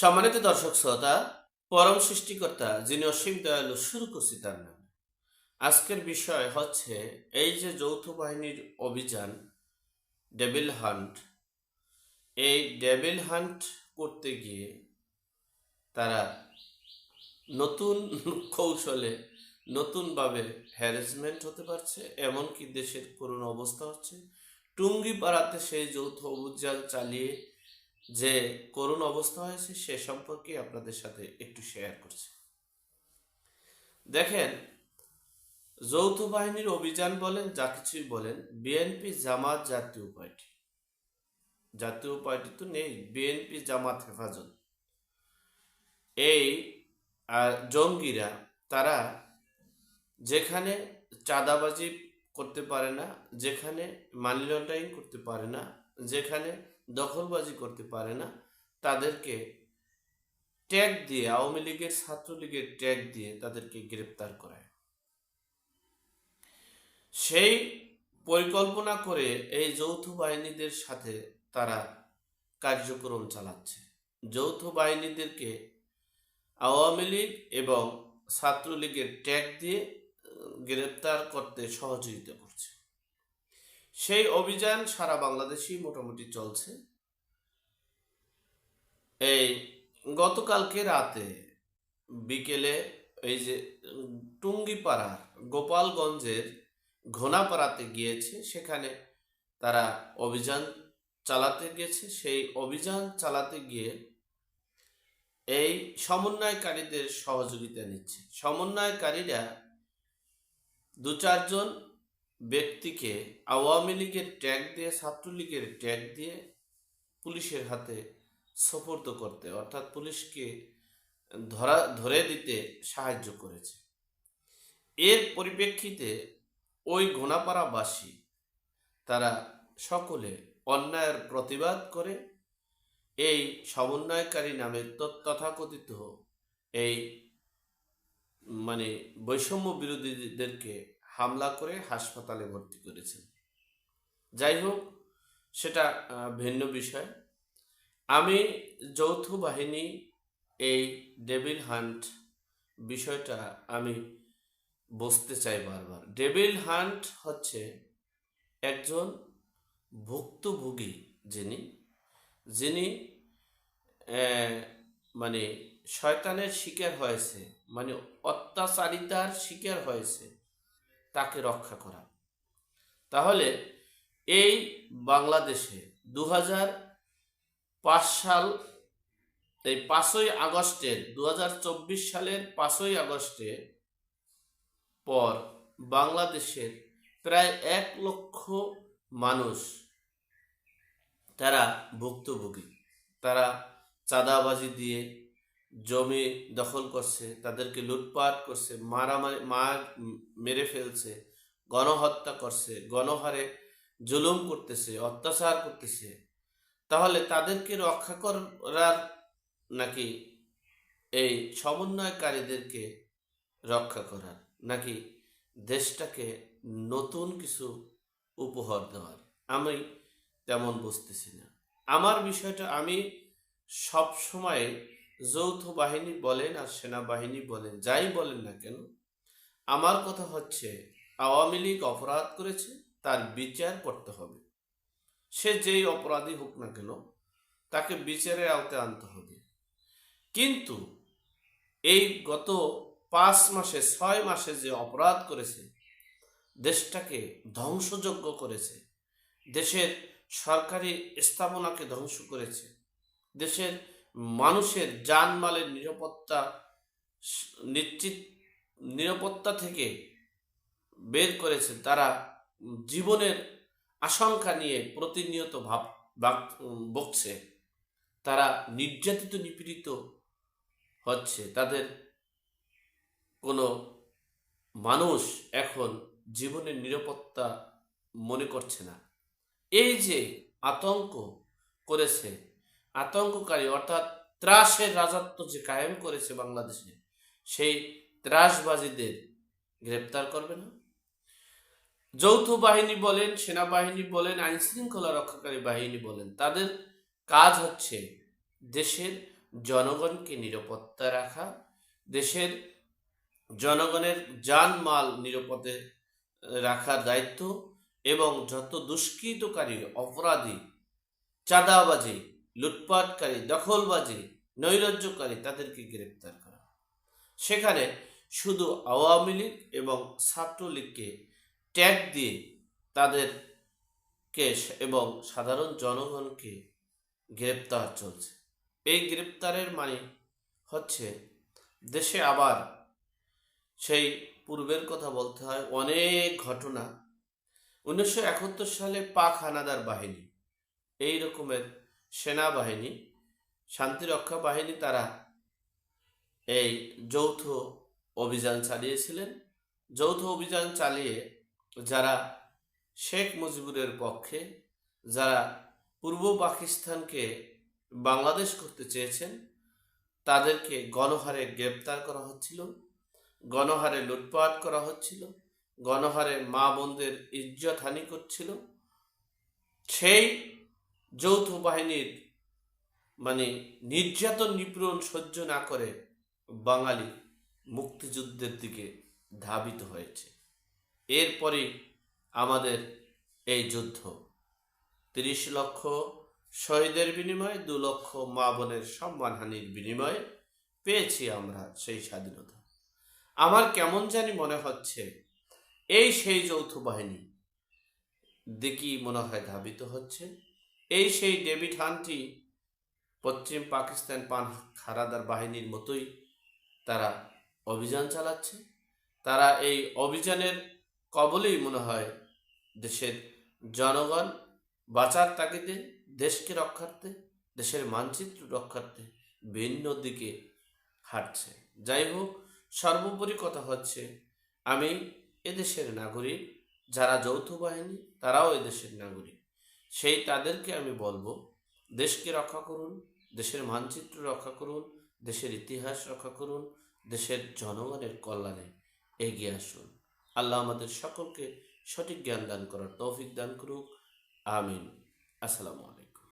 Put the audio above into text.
সম্মানিত দর্শক শ্রোতা, পরম সৃষ্টিকর্তা যিনি অসীম দয়ালু শুরু করছি তার নামে। আজকের বিষয় হচ্ছে এই যে যৌথ বাহিনীর অভিযান, ডেভিল হান্ট, এই ডেভিল হান্ট করতে গিয়ে তারা নতুন কৌশলে, নতুনভাবে হ্যারাসমেন্ট হতে পারছে, এমনকি দেশের করুণ অবস্থা হচ্ছে। টুঙ্গি পাড়াতে সেই যৌথ অভিযান চালিয়ে যে করুণ অবস্থা হয়েছে, সে সম্পর্কে আপনাদের সাথে একটু শেয়ার করছি। দেখেন, যৌথ বাহিনীর অভিযান বলেন, যা কিছুই বলেন বিএনপি জামাত জাতীয় পার্টি। জাতীয় পার্টি তো নেই বিএনপি জামাত হেফাজত। এই জঙ্গিরা, তারা যেখানে চাঁদাবাজি করতে পারে না, যেখানে মানি লন্ডারিং করতে পারে না যেখানে দখলবাজি করতে পারে না, তাদেরকে ট্যাগ দিয়ে, আওয়ামী লীগের ছাত্রলীগের ট্যাগ দিয়ে তাদেরকে গ্রেপ্তার করায়। সেই পরিকল্পনা করে এই যৌথ বাহিনীদের সাথে তারা কার্যক্রম চালাচ্ছে। যৌথ বাহিনীদেরকে আওয়ামী লীগ এবং ছাত্রলীগের ট্যাগ দিয়ে গ্রেপ্তার করতে সহযোগিতা করছে। সেই অভিযান সারা বাংলাদেশেই মোটামুটি চলছে। এই গতকালকে রাতে বিকেলে এই যে টুঙ্গিপাড়া গোপালগঞ্জের ঘোনাপাড়াতে গিয়েছে, সেখানে তারা অভিযান চালাতে গেছে। সেই অভিযান চালাতে গিয়ে এই সমন্বয়কারীদের সহযোগিতা নিচ্ছে। সমন্বয়কারীরা দু চারজন ব্যক্তিকে আওয়ামী লীগের ট্যাগ দিয়ে, ছাত্রলীগের ট্যাগ দিয়ে পুলিশের হাতে সোপর্দ করতে, অর্থাৎ পুলিশকে ধরা, ধরে দিতে সাহায্য করেছে। এর পরিপ্রেক্ষিতে ওই ঘোনাপাড়াবাসী তারা সকলে অন্যায়ের প্রতিবাদ করে এই সমন্বয়কারী নামে তথাকথিত এই মানে বৈষম্য বিরোধীদেরকে হামলা করে হাসপাতালে ভর্তি করেছেন। যাই হোক, সেটা ভিন্ন বিষয়। আমি যৌথ বাহিনী এই ডেভিল হান্ট বিষয়টা আমি বুঝতে চাই বারবার। ডেভিল হান্ট হচ্ছে একজন ভুক্তভোগী যিনি যিনি মানে শয়তানের শিকার হয়েছে মানে অত্যাচারিতার শিকার হয়েছে। তাকে রক্ষা করা। তাহলে এই বাংলাদেশে দু সাল, এই পাঁচই আগস্টের দু হাজার চব্বিশ সালের পাঁচই আগস্টে পর বাংলাদেশের প্রায় এক লক্ষ মানুষ তারা ভুক্তভোগী। তারা চাঁদাবাজি দিয়ে জমি দখল করছে, তাদেরকে লুটপাট করছে, মারামারি, মার মেরে ফেলছে, গণহত্যা করছে, গণহারে জুলুম করতেছে, অত্যাচার করতেছে, তাহলে তাদেরকে রক্ষা করার নাকি এই সমন্বয়কারীদেরকে রক্ষা করার, নাকি দেশটাকে নতুন কিছু উপহার দেওয়ার? আমি তেমন বুঝতেছি না। আমার বিষয়টা আমি সব সময় যৌথ বাহিনী বলেন আর সেনাবাহিনী বলেন, যাই বলেন না কেন, আমার কথা হচ্ছে আওয়ামী লীগ অপরাধ করেছে, তার বিচার করতে হবে। সে যেই অপরাধী হোক না কেন, তাকে বিচারের আওতায় আনতে হবে। কিন্তু এই গত পাঁচ মাসে, ছয় মাসে যে অপরাধ করেছে, দেশটাকে ধ্বংসযোগ্য করেছে, দেশের সরকারি স্থাপনাকে ধ্বংস করেছে, দেশের মানুষের জানমালের নিরাপত্তা নিশ্চিত, নিরাপত্তা থেকে বের করেছে তারা জীবনের আশঙ্কা নিয়ে প্রতিনিয়ত ভাব বাক- বকছে। তারা নির্যাতিত, নিপীড়িত হচ্ছে। তাদের কোনো মানুষ এখন জীবনের নিরাপত্তা মনে করছে না। এই যে আতঙ্ক করেছে আতঙ্ককারী, অর্থাৎ ত্রাসের রাজত্ব যে কায়েম করেছে বাংলাদেশে, সেই ত্রাসবাদীদের গ্রেপ্তার করবে না। যৌথ বাহিনী বলেন, সেনাবাহিনী বলেন আইন শৃঙ্খলা রক্ষাকারী বাহিনী বলেন, তাদের কাজ হচ্ছে দেশের জনগণকে নিরাপত্তা রাখা, দেশের জনগণের জানমাল নিরাপদে রাখার দায়িত্ব এবং যত দুষ্কৃতকারী, অপরাধী, চাঁদাবাজি লুটপাটকারী, দখলবাজি, নৈরাজ্যকারী তাদেরকে গ্রেপ্তার করা সেখানে শুধু আওয়ামী লীগ এবং ছাত্রলীগকে ট্যাগ দিয়ে তাদেরকে এবং সাধারণ জনগণকে গ্রেপ্তার চলছে। এই গ্রেপ্তারের মানে হচ্ছে দেশে আবার সেই পূর্বের কথা বলতে হয়, অনেক ঘটনা। উনিশশো একাত্তর সালে পাক হানাদার বাহিনী, এই রকমের সেনাবাহিনী, শান্তিরক্ষা বাহিনী তারা এই যৌথ অভিযান চালিয়েছিলেন। যৌথ অভিযান চালিয়ে যারা শেখ মুজিবুরের পক্ষে, যারা পূর্ব পাকিস্তানকে বাংলাদেশ করতে চেয়েছেন, তাদেরকে গণহারে গ্রেপ্তার করা হচ্ছিল, গণহারে লুটপাট করা হচ্ছিল, গণহারে মা বোনদের ইজ্জত হানি করছিল। সেই যৌথ বাহিনীর মানে নির্যাতন নিপীড়ন সহ্য না করে বাঙালি মুক্তিযুদ্ধের দিকে ধাবিত হয়েছে। এরপরে আমাদের এই যুদ্ধ। তিরিশ লক্ষ শহীদের বিনিময়ে, দু লক্ষ মা বোনের সম্মানহানির বিনিময়ে পেয়েছি আমরা সেই স্বাধীনতা। আমার কেমন জানি মনে হচ্ছে, এই সেই যৌথ বাহিনী দিকেই মনে হয় ধাবিত হচ্ছে। এই সেই ডেভিড হান্টি পশ্চিম পাকিস্তান পান খারাদার বাহিনীর মতোই তারা অভিযান চালাচ্ছে। তারা এই অভিযানের কবলেই মনে হয় দেশের জনগণ বাঁচার তাগিদে, দেশকে রক্ষার্থে, দেশের মানচিত্র রক্ষার্থে ভিন্ন দিকে হাঁটছে। যাই হোক, সর্বোপরি কথা হচ্ছে, আমি এদেশের নাগরিক, যারা যৌথ বাহিনী, তারাও এদেশের নাগরিক। সেই তাদেরকে আমি বলব, দেশকে রক্ষা করুন, দেশের মানচিত্র রক্ষা করুন, দেশের ইতিহাস রক্ষা করুন, দেশের জনগণের কল্যাণে এগিয়ে আসুন। আল্লাহ আমাদের সকলকে সঠিক জ্ঞান দান করার তৌফিক দান করুক। আমিন। আসসালামু আলাইকুম।